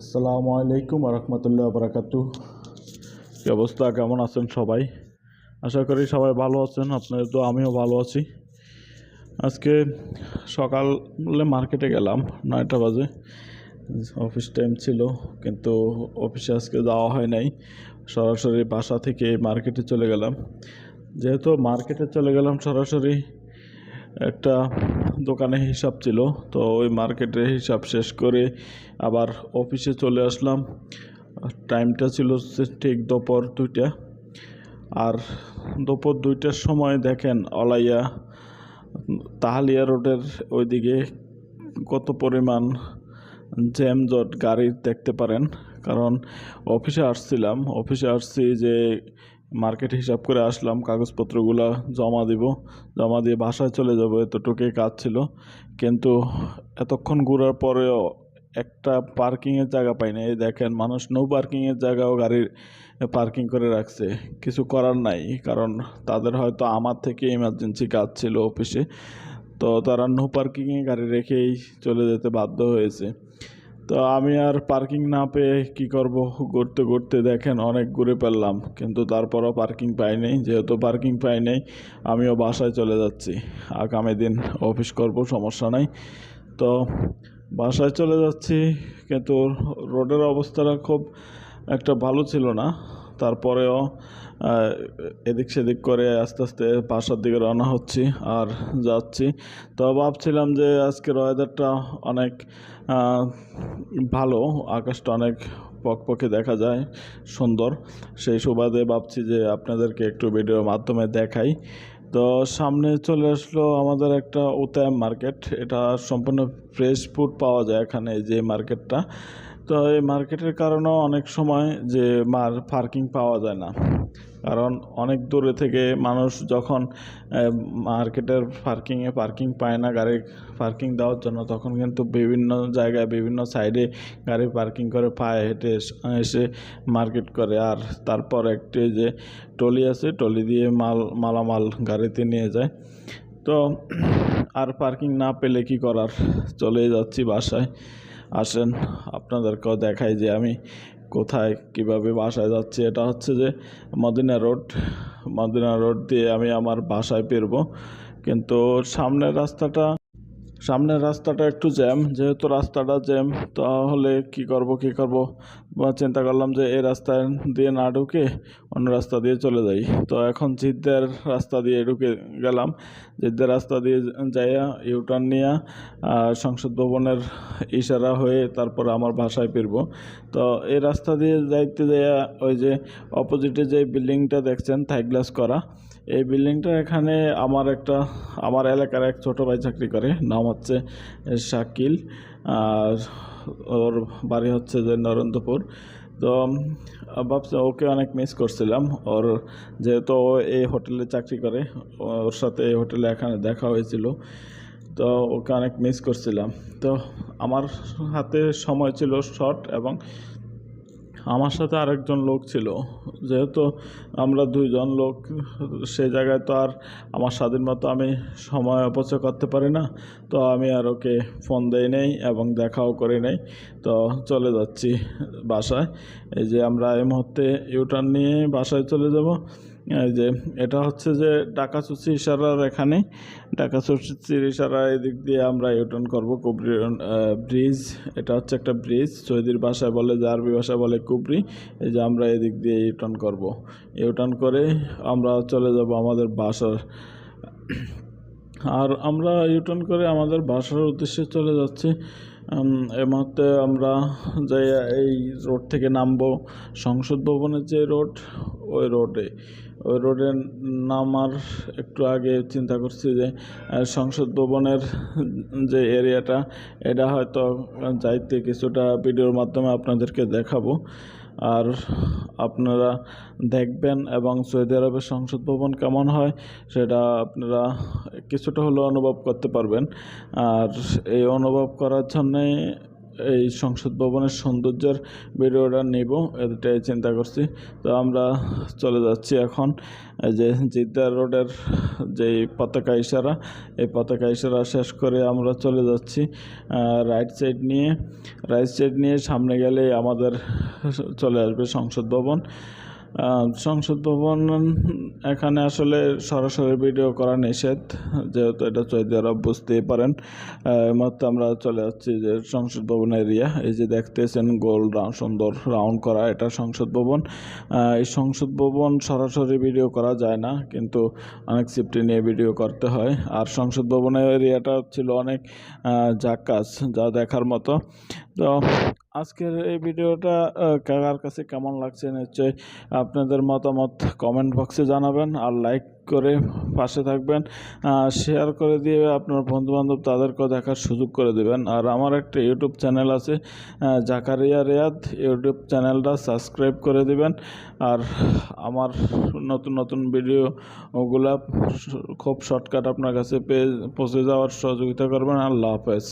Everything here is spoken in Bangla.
আসসালামু আলাইকুম রহমতুল্লাহ বারাকাতু কি অবস্থা? কেমন আছেন সবাই? আশা করি সবাই ভালো আছেন, আপনাদের তো আমিও ভালো আছি। আজকে সকালে মার্কেটে গেলাম, নয়টা বাজে। অফিস টাইম ছিল, কিন্তু অফিসে আজকে যাওয়া হয় নাই। সরাসরি বাসা থেকে মার্কেটে চলে গেলাম। যেহেতু মার্কেটে চলে গেলাম সরাসরি একটা দোকানে হিসাব ছিল, তো ওই মার্কেটের হিসাব শেষ করে আবার অফিসে চলে আসলাম। টাইমটা ছিল ঠিক দুপুর দুইটা। আর দুপুর দুইটার সময় দেখেন অলাইয়া তাহালিয়া রোডের ওইদিকে কত পরিমাণ জ্যামজট গাড়ি দেখতে পারেন। কারণ অফিসে আসছিলাম, অফিসে আসছি যে মার্কেট হিসাব করে আসলাম, কাগজপত্রগুলো জমা দিব। জমা দিয়ে বাসায় চলে যাব, এতটুকুই কাজ ছিল। কিন্তু এতক্ষণ ঘোরার পরেও একটা পার্কিংয়ের জায়গা পাইনি। এই দেখেন, মানুষ নো পার্কিংয়ের জায়গাও গাড়ির পার্কিং করে রাখছে। কিছু করার নাই, কারণ তাদের হয়তো আমার থেকে ইমার্জেন্সি কাজ ছিল অফিসে তো তারা নো পার্কিংয়ে গাড়ি রেখেই চলে যেতে বাধ্য হয়েছে। তো আমি আর পার্কিং না পেয়ে কি করব? ঘুরতে ঘুরতে দেখেন অনেক ঘুরে ফেললাম, কিন্তু তারপরও পার্কিং পাই নাই। যেহেতু পার্কিং পাই নাই, আমিও বাসায় চলে যাচ্ছি। আগামী দিন অফিস করব, সমস্যা নাই। তো বাসায় চলে যাচ্ছি, কিন্তু রোডের অবস্থাটা খুব একটা ভালো ছিল না। তারপরেও এদিক সেদিক করে আস্তে আস্তে বাসার দিকে রওনা হচ্ছি আর যাচ্ছি। তো ভাবছিলাম যে আজকের ওয়েদারটা অনেক ভালো, আকাশটা অনেক পকপকে দেখা যায়, সুন্দর। সেই সুবাদে ভাবছি যে আপনাদেরকে একটু ভিডিওর মাধ্যমে দেখাই। তো সামনে চলে আসলো আমাদের একটা উতায়াম মার্কেট এটা সম্পূর্ণ ফ্রেশ ফুড পাওয়া যায় এখানে যে মার্কেটটা তো এই মার্কেটের কারণেও অনেক সময় যে মার পার্কিং পাওয়া যায় না। কারণ অনেক দূরে থেকে মানুষ যখন মার্কেটের পার্কিংয়ে পার্কিং পায় না, গাড়ি পার্কিং দেওয়ার জন্য, তখন কিন্তু বিভিন্ন জায়গায়, বিভিন্ন সাইডে গাড়ি পার্কিং করে পায়ে হেঁটে এসে মার্কেট করে। আর তারপর একটি যে টলি আছে টলি দিয়ে মাল, মালামাল গাড়িতে নিয়ে যায়। তো আর পার্কিং না পেলে কি করার? চলে যাচ্ছি বাসায়। আসেন, আপনাদেরকেও দেখাই যে আমি কোথায়, কীভাবে বাসায় যাচ্ছি। এটা হচ্ছে যে মদিনা রোড। মদিনা রোড দিয়ে আমি আমার বাসায় ফিরবো। কিন্তু সামনের রাস্তাটা সামনের রাস্তাটা একটু জ্যাম, যেহেতু রাস্তাটা জ্যাম, তাহলে কি করব কি করব? বা চিন্তা করলাম যে এই রাস্তায় দিয়ে না ঢুকে অন্য রাস্তা দিয়ে চলে যাই। তো এখন জিদ্দের রাস্তা দিয়ে ঢুকে গেলাম। জিদ্দের রাস্তা দিয়ে যাইয়া ইউটার্ন নিয়ে সংসদ ভবনের ইশারা হয়ে তারপর আমার বাসায় ফিরব। তো এই রাস্তা দিয়ে যাইতে যাইয়া ওই যে অপোজিটে যে বিল্ডিংটা দেখছেন থাই গ্লাস করা এই বিল্ডিংটা এখানে আমার একটা, আমার এলাকার এক ছোটো ভাই চাকরি করে। নাম হচ্ছে শাকিল, আর ওর বাড়ি হচ্ছে যে নরেন্দ্রপুর তো ভাবছি ওকে অনেক মিস করছিলাম। ওর যেহেতু ও এই হোটেলে চাকরি করে, ওর সাথে এই হোটেলে এখানে দেখা হয়েছিল। তো, ওকে অনেক মিস করছিলাম। তো, আমার হাতে সময় ছিল শর্ট এবং আমার সাথে আরেকজন লোক ছিল। যেহেতু আমরা দুইজন লোক, সে জায়গায় তো আর আমার স্বাধীন মতো আমি সময় অপচয় করতে পারি না। তো আমি আর ওকে ফোন দেই নেই এবং দেখাও করি নেই। তো চলে যাচ্ছি বাসায়। এই যে আমরা এই মুহূর্তে ইউটার্ন নিয়ে বাসায় চলে যাব। যে, এটা হচ্ছে যে ডাকাচুচি ইশারার এখানে। ডাকাচুচির ইশারা এদিক দিয়ে আমরা ইউটার্ন করব কুবরি ব্রিজ এটা হচ্ছে একটা ব্রিজ সৌদির ভাষায় বলে যে, আরবি ভাষায় বলে কুবরি। এই যে আমরা এদিক দিয়ে ইউটার্ন করব। ইউটার্ন করে আমরা চলে যাব আমাদের বাসার। আর আমরা ইউটার্ন করে আমাদের বাসার উদ্দেশ্যে চলে যাচ্ছি। এ মুহূর্তে আমরা যাই এই রোড থেকে নামবো সংসদ ভবনের যে রোড ওই রোডে। ওই রোডে নামার একটু আগে চিন্তা করছি যে সংসদ ভবনের যে এরিয়াটা, এটা হয়তো যাইতে কিছুটা ভিডিওর মাধ্যমে আপনাদেরকে দেখাবো। আর আপনারা দেখবেন এবং সৌদি আরবের সংসদ ভবন কেমন হয়, সেটা আপনারা কিছুটা হলেও অনুভব করতে পারবেন। আর এই অনুভব করার জন্যে এই সংসদ ভবনের সৌন্দর্যের ভিডিওটা নেব, এটাই চিন্তা করছি। তো আমরা চলে যাচ্ছি এখন যে জিদ্দা রোডের যে পতাকা ইশারা, এই পতাকা ইশারা শেষ করে আমরা চলে যাচ্ছি রাইট সাইড নিয়ে। রাইট সাইড নিয়ে সামনে গেলে আমাদের চলে আসবে সংসদ ভবন। সংসদ ভবন এখানে আসলে সরাসরি ভিডিও করা নিষেধ যেহেতু এটা সৌদি আরব বুঝতেই পারেন। এইমাত্র আমরা চলে যাচ্ছি যে সংসদ ভবন এরিয়া এই যে দেখতেছেন গোল রাউন্ড সুন্দর রাউন্ড করা এটা সংসদ ভবন। এই সংসদ ভবন সরাসরি ভিডিও করা যায় না কিন্তু অনেক সেফটি নিয়ে ভিডিও করতে হয়। আর সংসদ ভবনের এরিয়াটা ছিল অনেক আহ, জাক্কাস যা দেখার মতো। তো আজকের এই ভিডিওটা কার কাছে কেমন লাগছে নিশ্চয়ই আপনাদের মতামত কমেন্ট বক্সে জানাবেন আর লাইক করে পাশে থাকবেন শেয়ার করে দিয়ে আপনার বন্ধুবান্ধব তাদেরকেও দেখার সুযোগ করে দেবেন। আর আমার একটা ইউটিউব চ্যানেল আছে জাকারিয়া রেয়াদ ইউটিউব চ্যানেলটা সাবস্ক্রাইব করে দিবেন। আর আমার নতুন নতুন ভিডিও ওগুলা খুব শর্টকাট আপনার কাছে পেয়ে, পৌঁছে যাওয়ার সহযোগিতা করবেন। আল্লাহ হাফেজ।